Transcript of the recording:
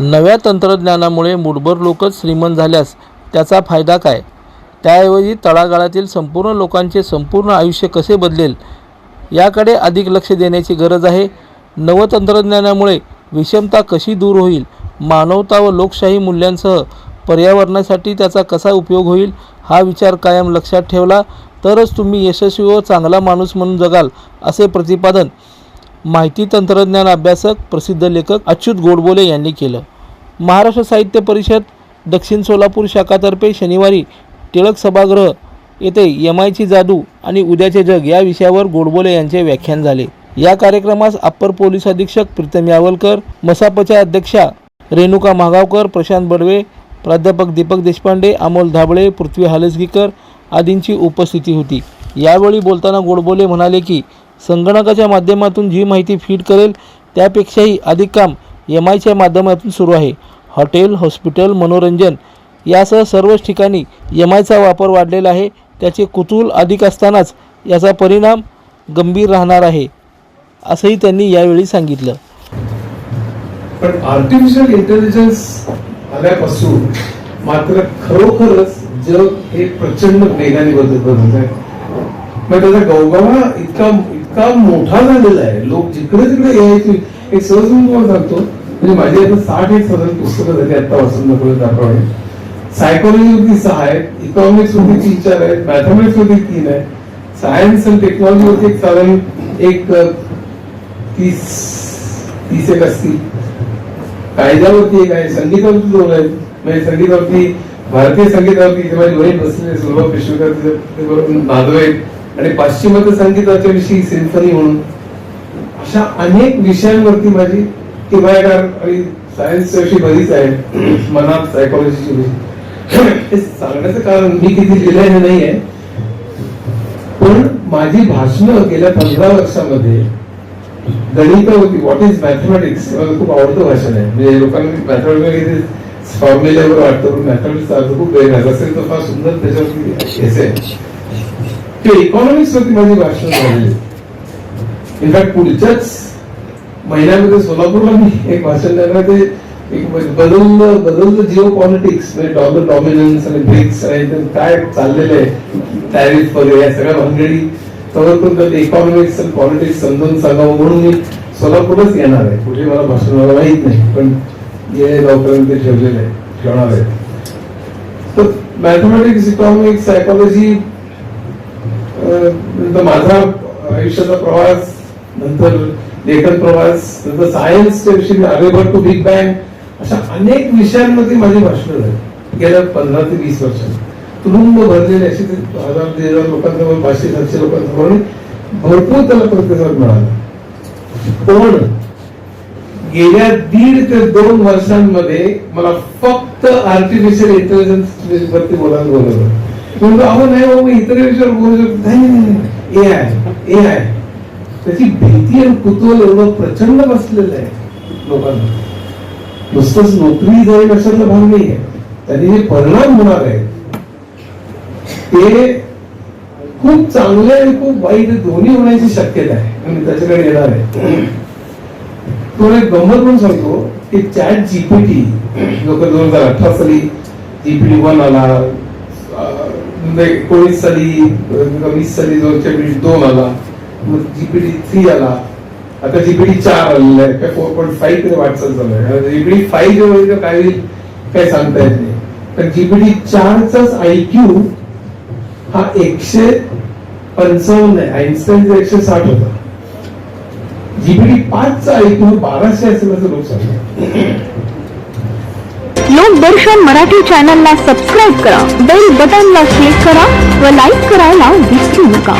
नव्या तंत्रज्ञानामुळे मुठभर लोकच श्रीमंत झाल्यास त्याचा फायदा काय? त्याऐवजी तळागाळातील संपूर्ण लोकांचे संपूर्ण आयुष्य कसे बदलेल? याकडे अधिक लक्ष देण्याची गरज आहे. नवतंत्रज्ञानामुळे विषमता कशी दूर होईल? मानवता व लोकशाही मूल्यांसह पर्यावरणासाठी त्याचा कसा उपयोग होईल हा विचार कायम लक्षात ठेवला तरच तुम्ही यशस्वी व चांगला माणूस म्हणून जगाल असे प्रतिपादन माहिती तंत्रज्ञान अभ्यासक प्रसिद्ध लेखक अच्युत गोडबोले यांनी केलं. महाराष्ट्र साहित्य परिषद दक्षिण सोलापूर शाखातर्फे शनिवारी टिळक सभागृह येथे यमायची आयची जादू आणि उद्याचे जग या विषयावर गोडबोले यांचे व्याख्यान झाले. या कार्यक्रमास अप्पर पोलीस अधीक्षक प्रीतम यावलकर मसापच्या अध्यक्षा रेणुका महागावकर प्रशांत बडवे प्राध्यापक दीपक देशपांडे अमोल धाबळे पृथ्वी हालसगीकर आदींची उपस्थिती होती. यावेळी बोलताना गोडबोले म्हणाले की संगणकाच्या माध्यमातून जी माहिती फीड करेल त्यापेक्षाही अधिक काम एम आयच्या माध्यमातून सुरू आहे. हॉटेल हॉस्पिटल मनोरंजन यासह सर्वच ठिकाणी एम आयचा वापर वाढलेला आहे. त्याचे कुतूल अधिक असतानाच याचा परिणाम गंभीर राहणार आहे असंही त्यांनी यावेळी सांगितलं. पण आर्टिफिशियल इंटेलिजन्स आल्यापासून मात्र खरोखरच जग हे प्रचंड वेगाने बदलत बदलत आहे. मग त्याचा गवगावा इतका इतका मोठा झालेला आहे. लोक जिकडे तिकडे यायची एक सहज मी तुम्हाला सांगतो. म्हणजे माझी आता साठ एक साधारण पुस्तकं झाली आता वाचून दाखवलं त्याप्रमाणे सायकोलॉजी वरती सहा आहेत इकॉनॉमिक्स वरती तीन चार आहेत मॅथमॅटिक्स वरती तीन आहे सायन्स अँड टेक्नॉलॉजी वरती एक साधारण एक तीस तीस एक असतील. कायद्यावरती एक आहे संगीतावरती दोन आहेत म्हणजे संगीतावरती भारतीय संगीतावरती किंवा माझी बसलेले बसलेली आहे, सुलभा पेशवेकर आहेत. आणि पाश्चिमात्य संगीताच्या विषयी सिम्फनी म्हणून. अशा अनेक विषयांवरती माझी किमायकार आणि सायन्सच्या विषयी बरीच आहे मनात सायकोलॉजीची विषय. हे सांगण्याचं कारण मी किती लिहिलंय हे नाही आहे पण माझी भाषणं गेल्या पंधरा वर्षामध्ये गणितावरती व्हॉट इज मॅथमॅटिक्स मला खूप आवडतं भाषण आहे. म्हणजे लोकांना मॅथमॅटिक्स फॉर्म्युल्यावर वाटतं पण मॅथमॅटिक्स अर्थ खूप वेगळा असेल तर फार सुंदर त्याच्यावरती एसे ते इकॉनॉमिक्स वरती माझी भाषण झालेली. इनफॅक्ट पुढच्याच महिन्यामध्ये सोलापूरला मी एक भाषण देणार ते एक बदललं बदललं जिओ पॉलिटिक्स म्हणजे डॉलर डॉमिनन्स आणि ब्रिक्स आणि काय चाललेलं आहे टॅरिफ वगैरे या सगळ्या भानगडी तवर पण इकॉनॉमिक्स आणि पॉलिटिक्स समजून सांगावं म्हणून मी सोलापूरच येणार आहे. कुठे मला भाषण मला माहीत नाही पण हे लवकरांनी ते ठेवलेलं आहे ठेवणार आहे तर मॅथमॅटिक्स इकॉनॉमिक्स सायकॉलॉजी नंतर माझा आयुष्याचा प्रवास नंतर लेखन प्रवास नंतर सायन्सच्या विषयी आर्यभट्ट टू बिग बँग अशा अनेक विषयांमध्ये माझी भाषणं झाली. गेल्या पंधरा ते वीस वर्षात. तुरुंब भरलेले असे ते हजार दीड हजार लोकांसमोर पाचशे सातशे लोकांसमोर भरपूर त्याला प्रतिसाद मिळाला. पण गेल्या दीड ते दोन वर्षांमध्ये मला फक्त आर्टिफिशियल इंटेलिजन्स वरती बोलायला बोलवलं. म्हणतो अहो नाही बाबा इतर विषयावर बोलू शकतो नाही. नाही, नाही ए आय ए आय. त्याची भीती आणि कुतूहल एवढं प्रचंड बसलेलं आहे लोकांना. नुसतंच नोकरी जाईल अशातला भाग नाही आहे त्याने जे परिणाम होणार आहेत ते खूप चांगले आणि खूप वाईट दोन्ही होण्याची शक्यता आहे. आणि त्याच्याकडे येणार आहे. तो एक गंमत पण सांगतो की चॅट जीपीटी लोक दोन हजार अठरा साली जीपीटी वन आला म्हणजे एकोणीस साली वीस साली दोन जीपीटी दोन आला मग जीपीटी थ्री आला आता जीपीटी चार आलेला आहे काय फोर पॉईंट फाईव्हकडे वाटचाल चालू आहे? जीपीटी फाईव्ह जेव्हा होईल काय होईल काय सांगता येत नाही. तर जीपीटी चारचाच आयक्यू हा एकशे पंचावन्न आहे. आईन्स्टाईनचा एकशे साठ होता. जीपीटी पाचचा ऐकून बाराशे असेल असं लोक सांगतात लोकदर्शन मराठी चॅनलला सबस्क्राईब करा बेल बटनला क्लिक करा व लाईक करायला विसरू नका.